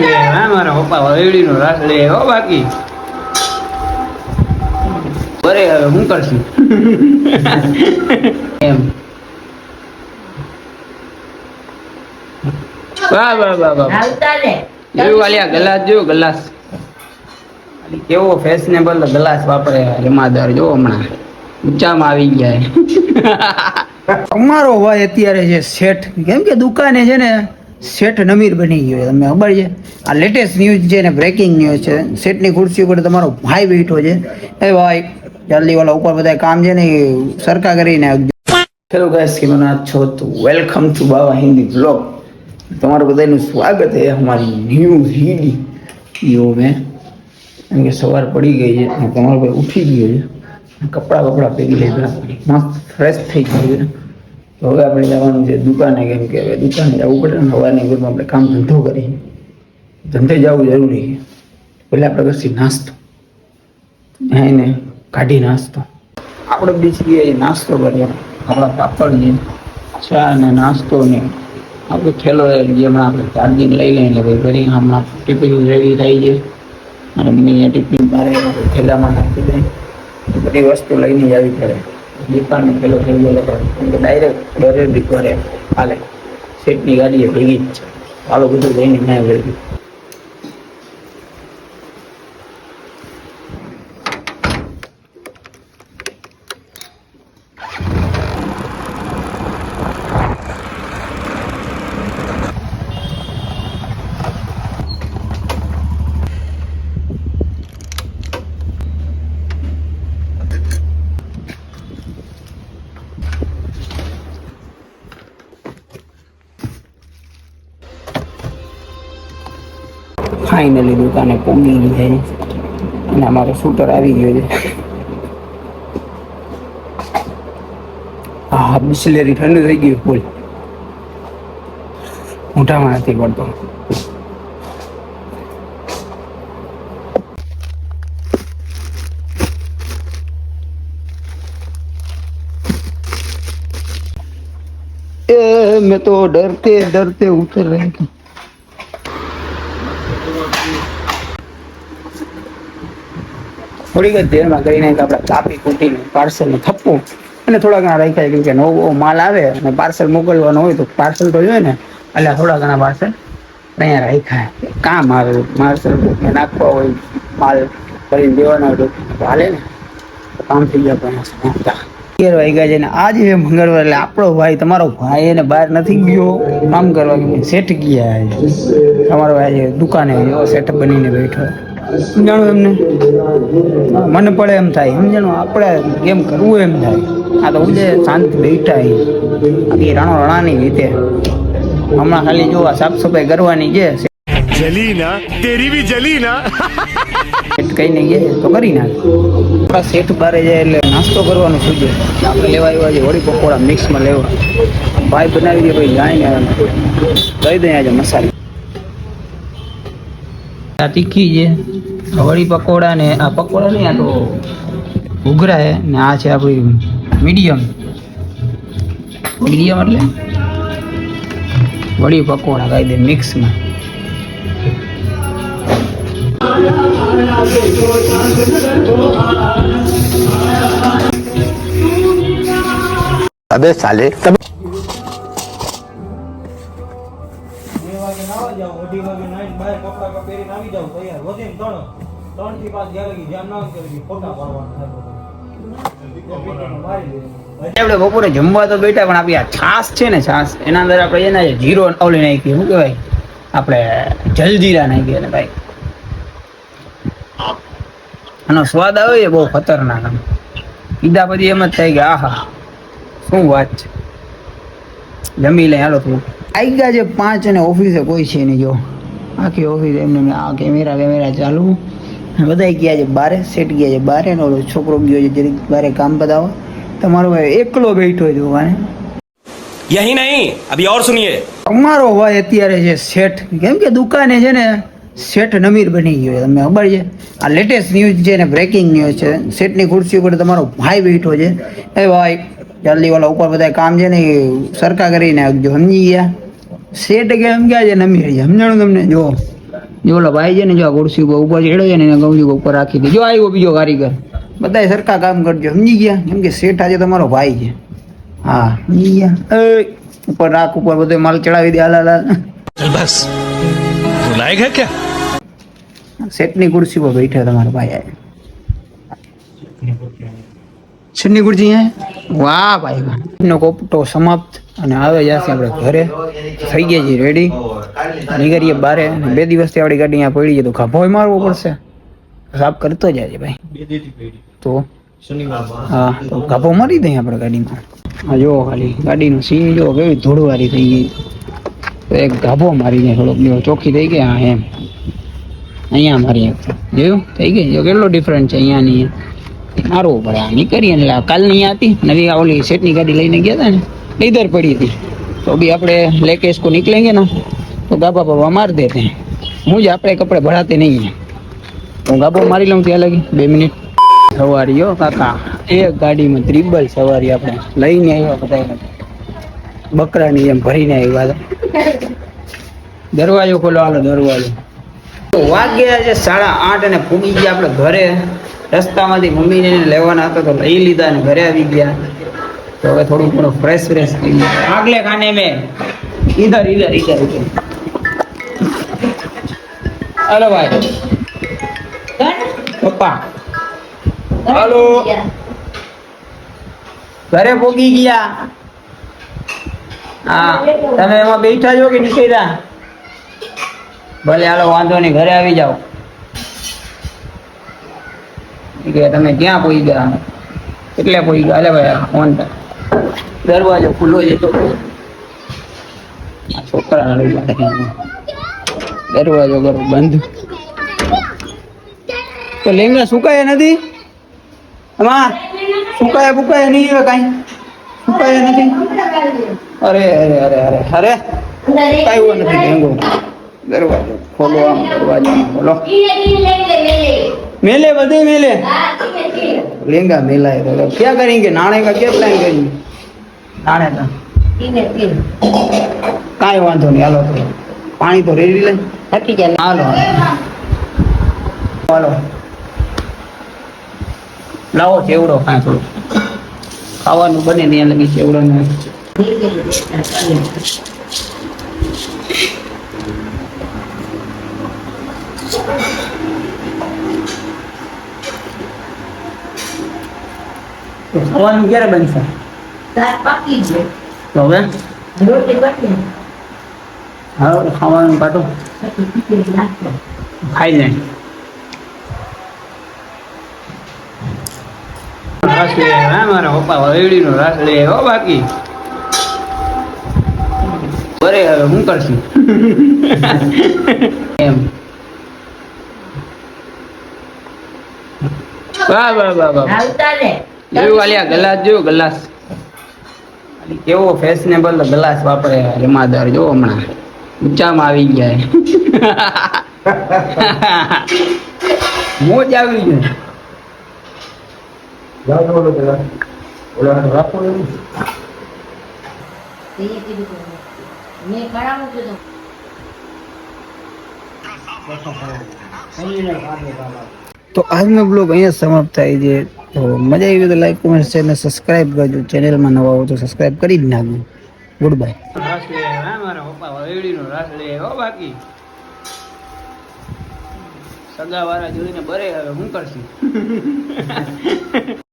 લે હા મારા પપ્પા વળીનો રસ લે હો બાકી. બરે હવે હું કરશું? એમ. વાહ વાહ વાહ વાહ હાલતા ને જોયું વાલિયા ગલાસ જોયું ગલાસ? કેવો ફેશનેબલ ગ્લાસ વાપરે જમાદાર જો હમણાં. ઊંચામાં આવી ગયા. અમારો હોય અત્યારે છે શેઠ કેમ કે દુકાને છે ને શેઠ નમીર બની ગયો છે. તમને ખબર છે? આ લેટેસ્ટ ન્યૂઝ છે ને બ્રેકિંગ ન્યૂઝ છે. શેઠની ખુરશી ઉપર તમારો ભાઈ બેઠો છે. એ ભાઈ જલ્દી વાળા ઉપર બધા કામ છે ને સરખા કરીને હેલો ગાઈસ કેમ ના છો તો વેલકમ ટુ બાવા હિન્દી બ્લોગ તમારું બધાનું સ્વાગત છે અમારી ન્યૂ હિન્દી યો મેં. એમ કે સવાર પડી ગઈ છે તમારો ભાઈ ઉઠી ગયો છે. કપડાં બપડા પહેરી લીધા. મસ્ત ફ્રેશ થઈ ગયું છે. તો હવે આપણે જવાનું છે દુકાને, કેમ કે હવે દુકાને જવું પડે ને સવારની ઘરમાં આપણે કામ ધંધો કરીએ. ધંધે જવું જરૂરી છે. પહેલાં આપણે કરશી નાસ્તો. એને કાઢી નાસ્તો. આપણે બીજી જગ્યાએ નાસ્તો કરીએ. આપણા પાપડ છે, ચા ને નાસ્તો ને આપણે થેલો જેમાં આપણે ચાર્જિંગ લઈ લઈને ભાઈ ઘરે હમણાં ટિફિન રેડી થઈ જાય અને મમ્મીને ટિફિન મારે થેલામાં નાખી દે. બધી વસ્તુ લઈને જવી પડે દુકાનનો પેલો થઈ ગયેલો કે ડાયરેક્ટ ઘરે બી કરે હાલે. સેટની ગાડી ભેગી જ છે. હાલો બધું લઈને મેં ભેગી ફાઇનલી દુકાને પહોંચી ગઈ છે અને અમારો શૂટર આવી ગયો છે હા બિસ્લેરી ઠંડુ થઈ ગયું ફૂલ મોઢામાં નથી પડતો ए, मैं तो डरते डरते उतर रही थी થોડીક જ દેરમાં કરીને આપણે કાપી કૂટીને પાર્સલને થપ્પું અને થોડા ઘણા રાખ્યા, કેમ કે નવો માલ આવે અને પાર્સલ મોકલવાનો હોય તો પાર્સલ તો જોઈએ ને એટલે થોડા ઘણા પાર્સલ અહીંયા રાખ્યા. કામ આવે પાર્સલ નાખવા હોય, માલ ભરીને દેવાનો હોય તો હાલે ને. કામ થઈ ગયા પણ સમાપ્તા અગિયાર વાગ્યા છે ને આજે મંગળવાર, એટલે આપણો ભાઈ, તમારો ભાઈ એને બહાર નથી ગયો. કામ કરવા સેટ ગયા તમારો ભાઈ દુકાને એવો સેટ બનીને બેઠો. સમજાણું એમને? મને પડે એમ થાય. સમજાણું આપણે ગેમ કરવું એમ થાય. આ તો ઉદય શાંત બેઠા એ બાકી રાણો રાણાની રીતે. હમણાં ખાલી જો સાફ સફાઈ કરવાની છે. જલી ના તેરી બી જલી ના કઈ નહીં ગયે તો કરી નાખ. આપણા શેઠ બારે જાય એટલે નાસ્તો કરવાનું સૂજે આપણે લેવા આવ્યા છે વળી પકોડા મિક્સમાં લેવા. ભાઈ બનાવી દે ભાઈ જાય ને દઈ દઈએ આજે મસાલા. આ તીખી છે. વળી પકોડા ને આ પકોડા નહીં આ તો ઉઘરા છે ને આ છે આપણી મીડિયમ. મીડિયમ એટલે? વળી પકોડા કહી દે મિક્સમાં અબે સાલે, તમે વધીને ત્રણ ત્રણ. થી પાંચ ગયા. લગી જ્યાં ના કરી ફોટા પાડવાના. આપણે બપોરે જમવા તો બેઠા પણ આપણી આ છાસ છે ને છાસ એના અંદર આપણે એના જીરો ઓલી નાખી શું કહેવાય? આપણે જલજીરા નાખીએ ને ભાઈ. આનો સ્વાદ આવે એ બહુ ખતરનાક આમ. પીધા પછી એમ જ થાય કે આહા શું વાત છે? જમી લે હાલો તું. આવી ગયા છે પાંચ અને ઓફિસે કોઈ છે નહીં જો. આખી ઓફિસ એમને આ કેમેરા કેમેરા ચાલુ. બધા ગયા છે બારે સેટ ગયા છે બારે. ને ઓલો છોકરો ગયો છે જરીક બારે કામ બતાવો તમારો ભાઈ એકલો બેઠો છે વાને યહી નહીં અભી ઓર સુનિયે. અમારો ભાઈ અત્યારે છે સેઠ કેમ કે દુકાને છે ને શેઠ નમીર બની ગયો તમને ખબર છે? આ લેટેસ્ટ ન્યૂઝ છે ને બ્રેકિંગ ન્યૂઝ છે. શેઠની ખુરશી ઉપર તમારો ભાઈ બેઠો છે. એ ભાઈ જલ્દી વાળા ઉપર બધા કામ છે ને સરખા કરીને સમજી ગયા. સેટ કે સમજ્યા છે નમી રહી સમજાણું તમને? જો. જો ઓલા ભાઈ છે ને જો આ ખુરશી ઉપર ઉપર ચડ્યો છે ને એને ગમલી ઉપર રાખી દીધો આવ્યો બીજો કારીગર. બધાય સરખા કામ કરજો. સમજી ગયા? કેમ કે શેઠ આજે તમારો ભાઈ છે. હા સમજી ગયા? એ ઉપર રાખ ઉપર બધો માલ ચડાવી દે હાલ હાલ બસ. લાયક હે ક્યા? શેઠની ખુરશી પર બેઠા તમારો ભાઈ. આવે શેઠની ગુરુજી હે? વાહ ભાઈ વાહ. નો કોપટો સમાપ્ત અને આવે જશે આપણે ઘરે થઈ ગયા છીએ રેડી નીકળીએ બારે બે દિવસથી આપણી ગાડી અહીંયા પડી છે તો ખાભોય મારવો પડશે. સાફ કરતો જાય ભાઈ. તો? હા તો ગાભો મારી દઈએ આપણે ગાડીમાં. હા જો ખાલી ગાડીનું સીન જો કેવી ધૂળવારી થઈ ગઈ. તો એક ગાભો મારી જાય થોડોક દિવસ. ચોખ્ખી થઈ ગઈ હા એમ. અહીંયા મારી જોયું? થઈ ગઈ? જો કેટલો ડિફરન્ટ છે અહીંયાની? મારવું પડે આ નીકળી એટલે કાલ નહીં હતી નવી ઓલી સેટની ગાડી લઈને ગયા હતા ને લીધર પડી હતી. તો બી આપણે લેકેશ કો નીકળેંગે ના? તો ગાબા બાબા માર દે તે. હું જ આપણે કપડે ભરાતે નહીં. હું ગાબો મારી લઉં ત્યાં લગી. બે મિનિટ. સવારીઓ કાકા. એક ગાડીમાં ત્રિબલ સવારી આપણે લઈને આવ્યા બધા બકરાની એમ ભરીને આવ્યા દરવાજો ખોલો હાલો, દરવાજો. વાગ્યા છે સાડા આઠ અને પૂગી ગયા આપણે ઘરે. રસ્તામાંથી મમ્મીને લેવાના હતા તો લઈ લીધા ને ઘરે આવી ગયા. તો હવે થોડું ઘણું ફ્રેશ ફ્રેશ થઈ ગયું. આગલે ખાને મેં ઇધર ઇધર ઇધર ઇધર હલો ભાઈ. પપ્પા. હલો. ઘરે પોગી ગયા. હા, તમે એમાં બેઠા છો કે નીકળ્યા? ભલે, હાલો, વાંધો નહીં, ઘરે આવી જાઓ. કે તમે ક્યાં પોઈ ગયા? એટલે પોઈ ગયા? ભાઈ ફોન દરવાજો ખુલ્લો છે તો છોકરા દરવાજો કરો બંધ. તો લેંગા સુકાયા નથી? એમાં સુકાયા બુકાયા નહીં હવે કાંઈ? સુકાયા નથી? અરે અરે અરે અરે અરે. કાંઈ નથી, લેંગો. દરવાજો ખોલો આમ દરવાજો ખોલો. मेले बधे मेले लेंगा मेला है तो क्या करेंगे नाणे का क्या प्लान करेंगे नाणे का કાંઈ વાંધો નહીં હાલો તો પાણી તો રેડી લે થકી જાય હાલો હાલો લાવો ચેવડો કાંઈ થોડું ખાવાનું બને ત્યાં લગી ચેવડો ને ખાવાનું ક્યારે બનશે પાકી છે. તો હવે? રોટલી બની હવે ખાવાનું કાઢો. ખાઈ લે. રસ લે હા મારા પપ્પા હળીનો રાસ લે હો બાકી. બરે હવે હું કરશું એમ વાહ વાહ વાહ વાહ હા ઉતારે જોયું આલિયા ગલાસ જોયું ગલાસ. આલી કેવો ફેશનેબલ ગ્લાસ વાપરે રમાદાર જો હમણાં. ઊંચામાં આવી ગયા મોજ આવી ગયું મેં કરાવું કીધું તો આજનો બ્લોગ અહીંયા સમાપ્ત થાય છે. તો મજા આવી તો લાઈક કોમેન્ટ શેર ને સબસ્ક્રાઇબ કરજો. ચેનલમાં નવા હો તો સબસ્ક્રાઇબ કરી જ નાખજો. ગુડ બાય સગા વાળા જોઈને બરે હવે, હું કરશું?